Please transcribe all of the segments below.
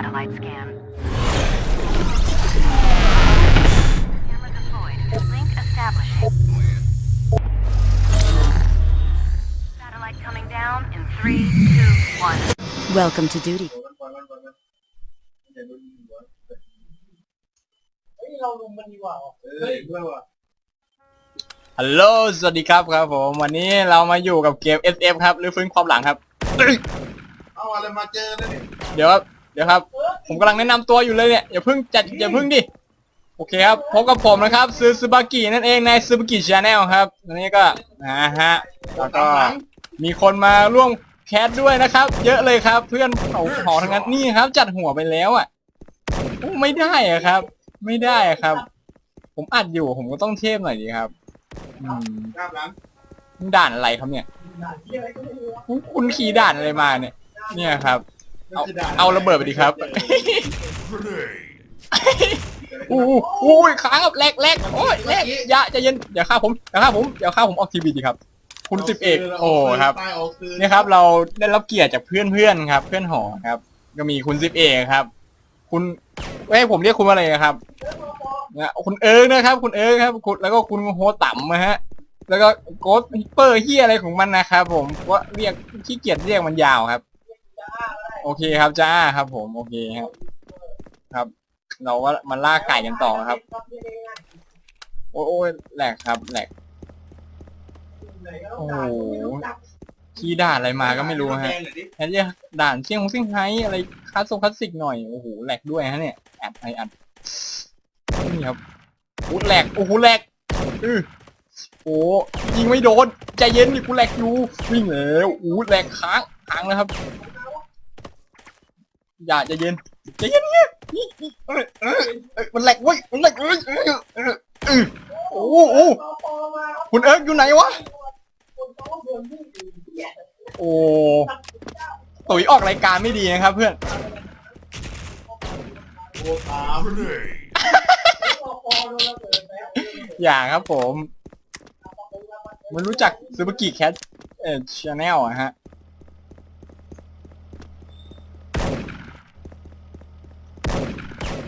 satellite scan. Camera deployed. Link establishing. Satellite coming down in three, two, one. Welcome to duty. ฮัลโหล สวัสดีครับครับผม วันนี้เรามาอยู่กับเกม SF ครับหรือฟื้นความหลังครับ เอาอะไรมาเจอแล้วเนี่ยเดี๋ยวครับเดี๋ยวครับ ผมกำลังแนะนำตัวอยู่เลยเนี่ย อย่าเพิ่งจัดอย่าเพิ่งดิ โอเคครับ พบกับผมนะครับซูซูบากินั่นเองในซูบากิชาแนลครับอันนี้ก็นะฮะ แล้วก็มีคนมาร่วมแคสด้วยนะครับ เยอะเลยครับ เพื่อนเขาหอทั้งนั้นนี่ครับ จัดหัวไปแล้วอะโอ้ไม่ได้อะครับ ไม่ได้อะครับ ผมอัดอยู่ผมก็ต้องเทพหน่อยดีครับอืมกล้ามหลังด่านอะไรครับเนี่ยคุณคุณขี่ด่านอะไรมาเนี่ย เนี่ยครับ เอาเอาระเบิดไปดิครับอู้หูอู้ยค้างครับแลกแลกโอ้ยแลกอย่าใจะเย็นอย่าฆ่าผมอย่าฆ่าผมอย่าฆ่าผมออกทีวีดีครับ คุณสิบเอกโอ้ครับตายออกคืนเนี่ยครับ เราได้รับเกียรติจากเพื่อนเพื่อนๆครับ เพื่อนหอครับ ก็มีคุณสิบเอกครับ คุณเอ้ยผมเรียกคุณว่าอะไรนะครับนะคุณเอิร์กนะครับ คุณเอิร์กครับคุณแล้วก็คุณโฮต่ำนะฮะ แล้วก็โกดฮิปเปอร์เฮียอะไรของมันนะครับ ผมว่าเรียกขี้เกียจเรียกมันยาวครับ โอเคครับจ้าครับ ผมโอเคครับ ครับ เราก็มาล่าไก่กันต่อครับ โอ้ยโอ้ยแหลกครับแหลกโอ้โหขี้ด่าอะไรมาก็ไม่รู้ฮะแทนจะด่านเซี่ยงของเซี่ยงไฮ้อะไรคลาสโซคลาสสิกหน่อยโอ้โหแหลกด้วยฮะเนี่ยอัดไออัดนี่ครับโอ้แหลกโอ้โหแหลกอือโอ้ยิงไม่โดนใจเย็นดิกูแหลกอยู่วิ่งแล้วโอ้แหลกค้างค้างแล้วครับ อย่าใจเย็นใจเย็นเนี่ยเออเออเออมันแหลกเว้ยมันแหลกเว้ยเออเออเออโอ้โหคุณเอิร์กอยู่ไหนวะโอ้ตุ๋ยออกรายการไม่ดีนะครับเพื่อนโอ้ตามอย่าครับผม มันรู้จักซูบากิแคทเอ่อชาแนลอะฮะ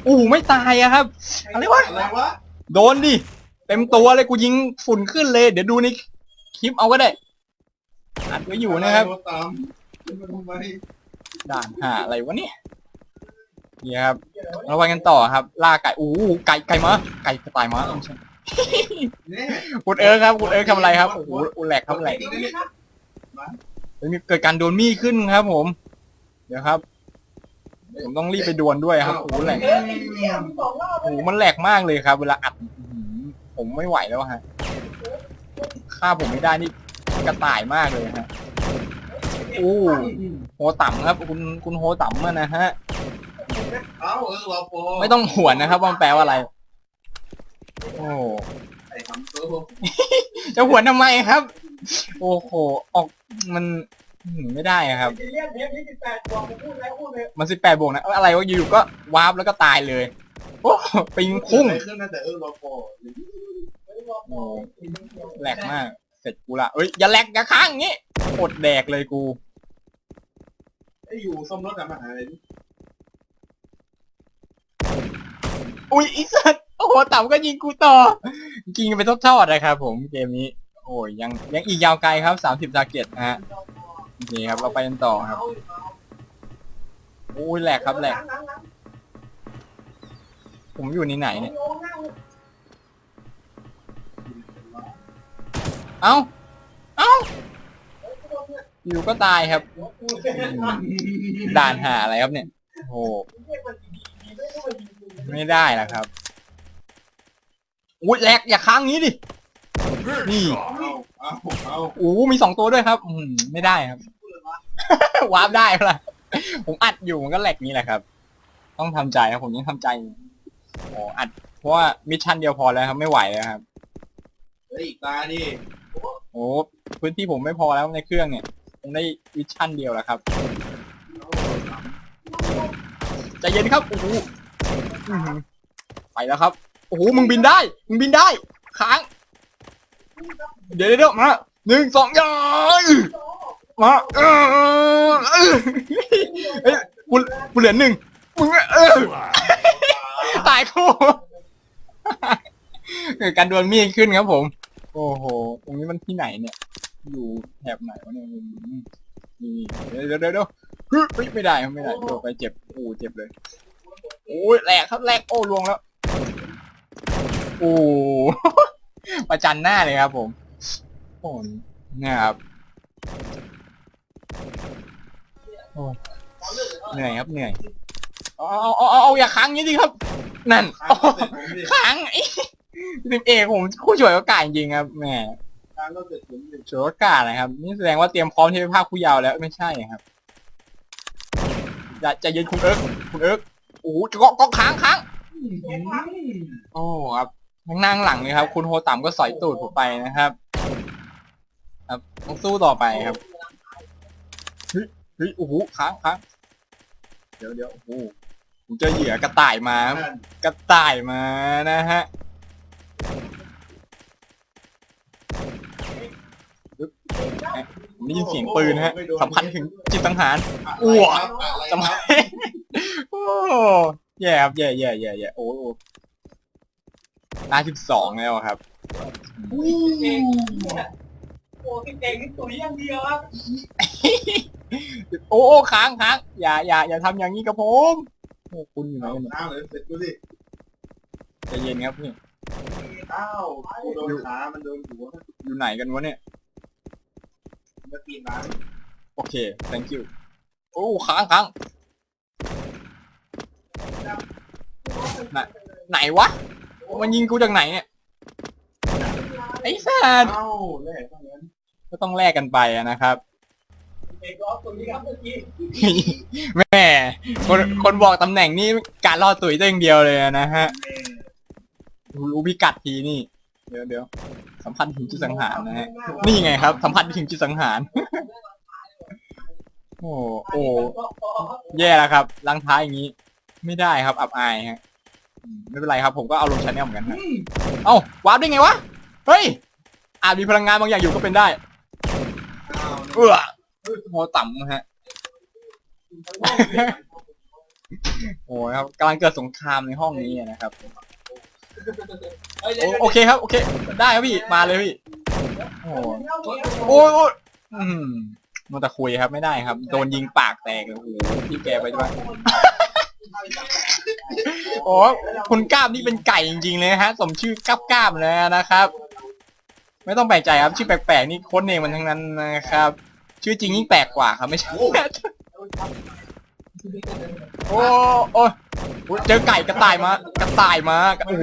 อู้หูไม่ตายอะครับ อะไรวะ อะไรวะ โดนดิ เต็มตัวเลยกูยิงฝุ่นขึ้นเลย เดี๋ยวดูในคลิปเอาก็ได้ อัดไว้อยู่นะครับโอ้ตามขึ้นมาทำไมด่านหาอะไรวะเนี่ยนี่ครับเราไปกันต่อครับ ล่าไก่อู้หูไก่ไก่มาไก่กระต่ายมาไม่ใช่เนี่ยคุณเอิร์ธครับคุณเอิร์ธทำอะไรครับ โอ้โหอุยแหลกครับแหลก มีเกิดการโดนมีดขึ้นครับผม เดี๋ยวครับ ผมต้องรีบไปดวลด้วยครับโอ้โหแหลกโอ้โหมันแหลกมากเลยครับ เวลาอัดอื้อหือผมไม่ไหวแล้วฮะฆ่าผมไม่ได้นี่กระต่ายมากเลยฮะโอ้โหต่ำครับ คุณคุณโหต่ำอะนะฮะ เอาเออเราโปไม่ต้องหวนนะครับว่ามันแปลว่าอะไร โอ้ไอ้ทำตัวจะหวนทำไมครับ โอ้โหออกมัน อื้อหือไม่ได้อะครับมันสิบแปดบวกนะเอ้ยอะไรวะอยู่ๆก็วาร์ปแล้วก็ตายเลยโอ้ปิงพุ่งอะไรขึ้นนแต่เออเราโปโอ้แหลกมาก เสร็จกูละเอ้ยอย่าแหลกอย่าค้างอย่างงี้อดแดกเลยกู ไอ้อยู่ซ่อมรถอะมาหาอะไรดิอุ้ยอีสัตว์โอ้โหต่ำก็ยิงกูต่อยิงกันไปทอดๆนะครับผมเกมนี้ โอ้ยยังยังอีกยาวไกลครับสามสิบทาร์เก็ตนะฮะโอ เคครับเราไปกันต่อครับโอ้ยแหลกครับแหลกผมอยู่ในไหนเนี่ยเอ้าเอ้าอยู่ก็ตายครับ ด่านหาอะไรครับเนี่ยโอ้โหไม่ได้ละครับอุ้ยแหลกอย่าค้างงี้ดินี่อาเอาเอาโอ้มีสองตัวด้วยครับอืมไม่ได้ครับ วาร์ปได้ปะล่ะผมอัดอยู่มันก็แหลกนี้แหละครับ ต้องทำใจครับผมยังทำใจอยู่โอ้อัด เพราะว่ามิชชั่นเดียวพอแล้วครับไม่ไหวแล้วครับเฮ้ยอีกตาดิโอ้พื้นที่ผมไม่พอแล้วในเครื่องเนี่ยผมได้มิชชั่นเดียวแล้วครับใจเย็นครับโอ้โหอื้อหือไปแล้วครับโอ้โหมึงบินได้ มึงบินได้ค้าง เดี๋ยวเดี๋ยวเดี๋ยวมาหนึ่งสองยาย มาเออเอ้ยกูกูเหลือหนึ่งกูมึงเออตายคู่เกิดการดวลมีดขึ้นครับผม โอ้โห ตรงนี้มันที่ไหนเนี่ย อยู่แถบไหนวะเนี่ยมนี่เดี๋ยวเดี๋ยวเดี๋ยวเดี๋ยวไม่ได้ไม่ได้โดดไปเจ็บโอ้เจ็บเลยโอ้ยแหลกครับแหลกโอ้ลวงแล้วโอ้ประจันหน้าเลยครับผมโอ้เนี่ยครับโอ้ เหนื่อยครับเหนื่อยเอาเอาเอาเอาเอาอย่าค้างงี้ดิครับ นั่นค้างโอ้ก็เสร็จผมดิค้างไอ้ทีมเอกผมคู่ช่วยโอกาสจริงๆครับแหมค้างก็เสร็จผมดิช่วยโอกาสนะครับ นี่แสดงว่าเตรียมพร้อมที่จะภาคคู่ยาวแล้วไม่ใช่ครับอย่าใจเย็นคุณเอิร์กคุณเอิร์กโอ้โหก็ก็ค้างค้างโอ้ครับทั้งนั่งหลังเลยครับ คุณโฮต่ำก็สอยตูดผมไปนะครับ ครับต้องสู้ต่อไปครับเฮ้ยเฮ้ยโอ้โหค้างค้างเดี๋ยวเดี๋ยวโอ้โหผมเจอเหยื่อกระต่ายมาครับนั่นกระต่ายมานะฮะปึ๊บเอ๊ะผมได้ยินเสียงปืนฮะสัมพันธ์ถึงจิตสังหารอ้วกอะไรทำไมครับโอ้แย่ครับแย่แย่แย่แย่โอ้โหตาสิบสองแล้วครับ โอ้พี่เก่งนี่ตุ๋ยอย่างเดียวครับโอ้โอ้ค้างค้างอย่าอย่าอย่าทำอย่างนี้กับผมโอ้คุณอยู่ไหนเอากันเนี่ยน้ำเลยเสร็จดูสิใจเย็นครับนี่อ้าวกูโดนขามันโดนหัวอยู่ไหนกันวะเนี่ยมันปีนมาโอเค thank you โอ้ค้างค้างไหนไหนวะมันยิงกูจากไหนเนี่ย ไอ้สัตว์เอ้าแรกต้องงั้นก็ต้องแลกกันไปอะนะครับเก่งก็ตุ๋ยครับเมื่อกี้แม่ คนคนบอกตำแหน่งนี่การรอดตุ๋ยตัวอย่างเดียวเลยนะฮะ รู้พิกัดทีนี่ เดี๋ยวเดี๋ยวสัมพันธ์ถึงจุดสังหารนะฮะ นี่ไงครับ สัมพันธ์ถึงจุดสังหาร โอ้โอ้แย่แล้วครับลังท้ายอย่างนี้ ไม่ได้ครับอับอายฮะอืมไม่เป็นไรครับ ผมก็เอาลงชาแนลเหมือนกันครับเอ้าวาร์ปได้ไงวะ เฮ้ย อาจมีพลังงานบางอย่างอยู่ก็เป็นได้อ้าวเออโหต่ำนะฮะ โอ้ยครับกำลังเกิดสงครามในห้องนี้นะครับเฮ้ยโอโอเคครับ โอเค ได้ครับพี่ มาเลยพี่ โอ้โอ้ยโอ้ยอืมมันแต่คุยครับ ไม่ได้ครับ โดนยิงปากแตกเลยโอ้โหพี่แกไปด้วยโอ้คุณก้ามนี่เป็นไก่จริงๆเลยนะฮะ สมชื่อก้าบก้ามเลยนะครับ ไม่ต้องแปลกใจครับ ชื่อแปลกๆนี่โค้ดเนมมันทั้งนั้นนะครับ ชื่อจริงยิ่งแปลกกว่าครับไม่ใช่ โอ้โอ้เจอไก่กระต่ายมากระต่ายมาโอ้โห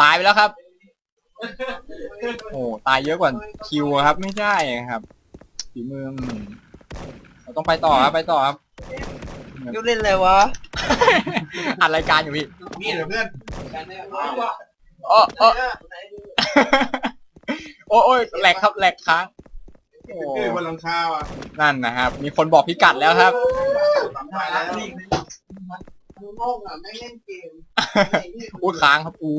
ตายไปแล้วครับ โอ้ตายเยอะกว่าคิวครับ ไม่ใช่ครับฝีมือเราต้องไปต่อครับไปต่อครับ ยูเล่นอะไรวะอัดรายการอยู่พี่นี่เหรอเพื่อนโอ้โอ้โอ้โอ้ยแหลกครับแหลกค้างโอ้เอ้ยบนหลังคาว่ะนั่นนะครับ มีคนบอกพิกัดแล้วครับตามไปแล้วโลกอะไม่เล่นเกมอู้ค้างครับอู้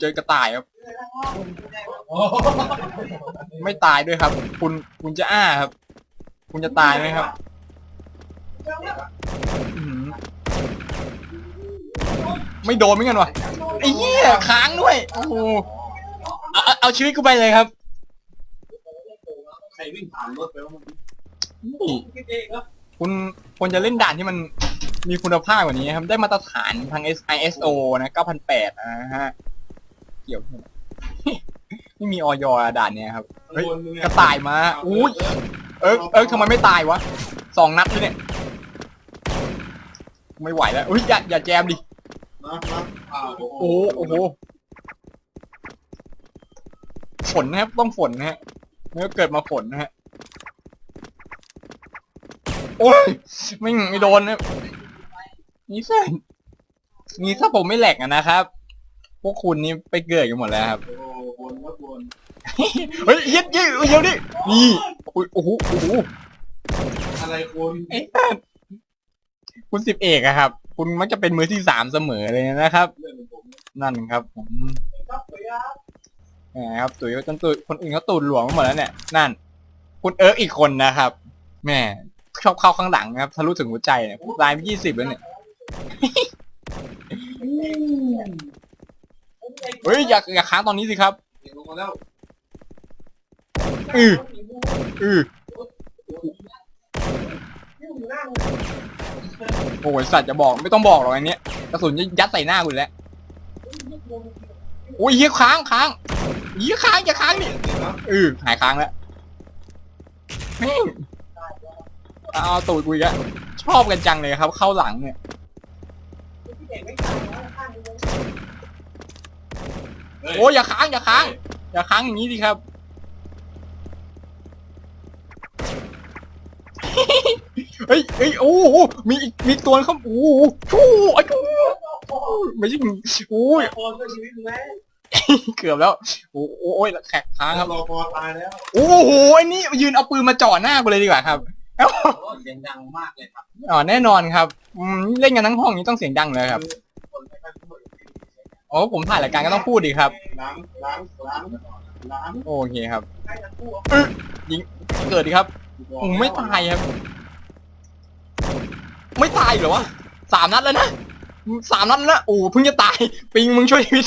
เจอกระต่ายครับ ไม่ตายด้วยครับ คุณคุณจะอ้าครับ คุณจะตายไหมครับอื้อหือ ไม่โดนเหมือนกันวะไอ้เหี้ยค้างด้วย โอ้โหเอาเอาเอาชีวิตกูไปเลยครับใครวิ่งผ่านรถไปว่ามันนี่พี่เก่งครับคุณควรจะเล่นด่านที่มันมีคุณภาพกว่านี้ครับ ได้มาตรฐานทาง ISO นะ9,800นะฮะ เกี่ยวที่ไหน ไม่มีออยด่านเนี้ยครับ เฮ้ยวนมึงกระต่ายมา อุ้ย เอิร์กเอิร์กทำไมไม่ตายวะสองนัดเลยเนี่ย ไม่ไหวแล้วอุ้ยอย่าอย่าแจมดินะนะอ้าวโอ้โหโอ้โหฝนนะครับต้องฝนนะฮะเมื่อเกิดมาฝนนะฮะโอ้ยไม่ไม่โดนนะนี่สินี่ถ้าผมไม่แหลกอะนะครับ พวกคุณนี่ไปเกิดกันหมดแล้วครับโอ้วนก็วนเฮ้ยยึดยึดเดี๋ยวดินี่อุ๊ยโอ้โหโอ้โหอะไรคุณไอ้สัส คุณสิบเอกอะครับ คุณมักจะเป็นมือที่สามเสมอเลยนะครับ นั่นครับผมครับตุ๋ยครับแหมครับตุ๋ยจนตุ๋ยคนอื่นเขาตูดหลวงหมดแล้วเนี่ย นั่น คุณเอิร์กอีกคนนะครับแม่ชอบเข้าข้างหลังนะครับทะลุถึงหัวใจเนี่ยลายยี่สิบแล้วเนี่ยเฮ้ยอย่าอย่าค้างตอนนี้สิครับอืออือ โอ้ยสัตว์จะบอกไม่ต้องบอกหรอกอันเนี้ยกระสุนจะยัดใส่หน้าคุณแล้วโอ้ยเหี้ยค้างค้างเหี้ยค้างอย่าค้างนี่เออหายค้างแล้วแม่งเอาตูดกูอีกแล้วชอบกันจังเลยครับ เข้าหลังเนี่ยโอ้ยอย่าค้างอย่าค้างอย่าค้างอย่างนี้ดิครับ เฮ้ยเฮ้ยโอ้โหมีอีกมีอีกตัวนะครับโอ้โหชู้ไอ้ชู้ไม่ใช่โอ้ย พอก็ชีวิตมึงไหมเกือบแล้ว โอ้โหโอ้ยแขกค้างครับ รอพอตายแล้วโอ้โหไอ้นี่ยืนเอาปืนมาจ่อหน้ากูเลยดีกว่าครับเอ้าเสียงดังมากเลยครับอ๋อแน่นอนครับอืมเล่นกันทั้งห้องนี้ต้องเสียงดังเลยครับคนไม่ค่อยพูดโอ้ผมถ่ายรายการก็ต้องพูดดีครับ ล้างล้างล้างล้างโอเคครับใครจะพูดเกิดดีครับโอ้ไม่ตายครับ ไม่ตายเหรอวะสามนัดแล้วนะสามนัดแล้วนะโอ้เพิ่งจะตาย ปิงมึงช่วยชีวิต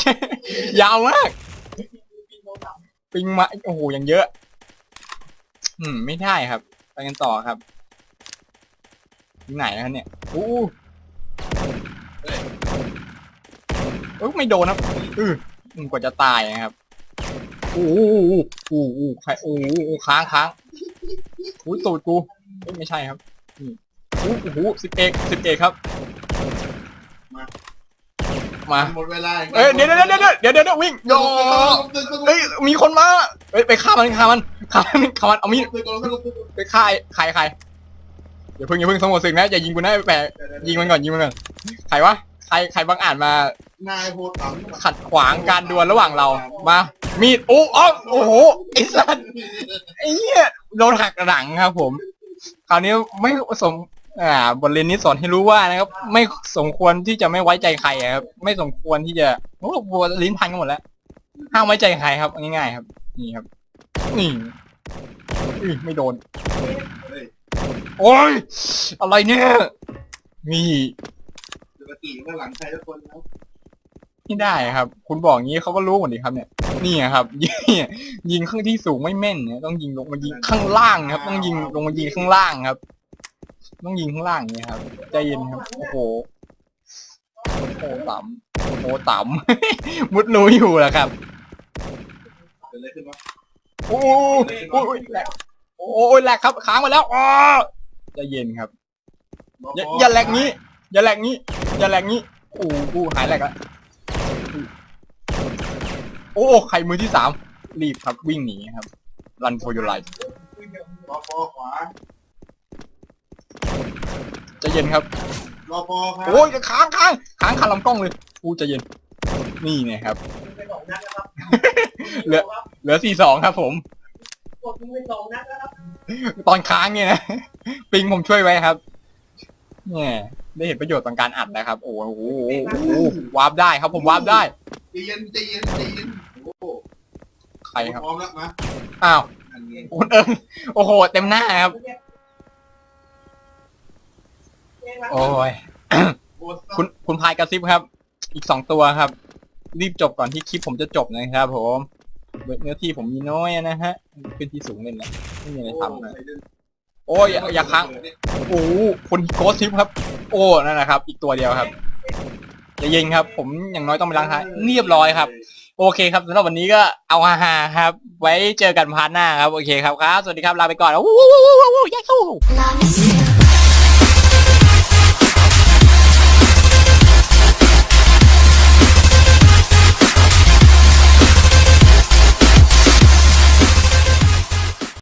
ยาวมาก ปิงมาโอ้โหอย่างเยอะ อืม ไม่ได้ครับ ไปกันต่อครับที่ไหนนะครับเนี่ยโอ้เอ้ยไม่โดนครับอืออืมกว่าจะตายนะครับโอ้โหโอ้โหโอ้ใครโอ้โหโอ้ค้างค้างอุ้ยตูดกูไม่ใช่ครับ โอ้โหสิบเอกสิบเอกครับมาหมดเวลาเอ้ยเดี๋ยวเดี๋ยวเดี๋ยวเดี๋ยวเดี๋ยวเดี๋ยววิ่งโยเอ้ยมีคนมาเอ้ยไปฆ่ามันฆ่ามันฆ่ามันฆ่ามันเอามีดไปฆ่าไอ้ใครใครอย่าเพิ่งอย่าเพิ่งสงบศึกนะอย่ายิงกูนะแปะยิงมันก่อนยิงมันก่อนใครวะใครใครบางอ่านมานายโพตังขัดขวางการดวลระหว่างเรามามีดโอ้อ้อโอ้โหไอ้สัสไอ้เหี้ยโดนหักหลังครับผม คราวนี้ไม่สม อ่า บทเรียนนี้สอนให้รู้ว่านะครับ ไม่สมควรที่จะไม่ไว้ใจใครอะครับ ไม่สมควรที่จะโอ้บัวลิ้นพันกันหมดแล้วห้ามไว้ใจใครครับ ง่ายๆครับ นี่ครับ นี่อุ้ยไม่โดน โอ้ย อะไรเนี่ยนี่ปกติข้างหลังใครทุกคนแล้วไม่ได้ครับ คุณบอกงี้เขาก็รู้หมดดีครับ เนี่ย นี่ครับยิงยิงข้างที่สูงไม่แม่นเนี่ยต้องยิงลงมายิงข้างล่างครับ ต้องยิงลงมายิงข้างล่างครับ ต้องยิงข้างล่างอย่างเนี่ยครับ ใจเย็นครับ โอ้โห โอ้ต่ำโอ้ต่ำ มุดรูอยู่แหละครับ เกิดอะไรขึ้นวะโอ้ยโอ้ยแหลกโอ้ยแหลกครับค้างมาแล้วอ๋อใจเย็นครับ อย่าอย่าแหลกงี้ อย่าแหลกงี้ อย่าแหลกงี้โอ้กูหายแหลกแล้วโอ้ใครมือที่สามรีบครับวิ่งหนีครับ run for your life รอพอขวา ใจเย็นครับรอพอครับโอ้ยค้างค้างค้างคาลำกล้องเลยกูใจเย็น นี่ไงครับ ไปสองนัดแล้วครับเหลือ เหลือสี่สองครับ ผม กดมึงไปสองนัดแล้วครับตอนค้างเนี่ยนะ ปิงผมช่วยไว้ครับเนี่ยได้เห็นประโยชน์ตอนการอัดนะครับ โอ้โหโอ้โหโอ้โหวาร์ปได้ครับ ผมวาร์ปได้ ใจเย็นใจเย็นใจเย็นโอ้โหใครครับพร้อมแล้วมาอ้าวอันนี้คุณเอิงโอ้โห เต็มหน้าครับ โอ้ยโอ้คุณคุณพายกระซิบครับ อีกสองตัวครับ รีบจบก่อนที่คลิปผมจะจบนะครับ ผมเนื้อที่ผมมีน้อยนะฮะขึ้นที่สูงเล่นแล้วไม่มีอะไรทำนะโอ้ยอย่าอย่าค้างโอ้โหคนโกซิบครับ โอ้นั่นนะครับ อีกตัวเดียวครับอย่ายิงครับ ผมอย่างน้อยต้องไปล้างท้ายเรียบร้อยครับ โอเคครับสำหรับวันนี้ก็เอาฮาฮาๆครับ ไว้เจอกันพาร์ทหน้าครับ โอเคครับครับ สวัสดีครับ ลาไปก่อนโอ้โหยักษ์ Love is real.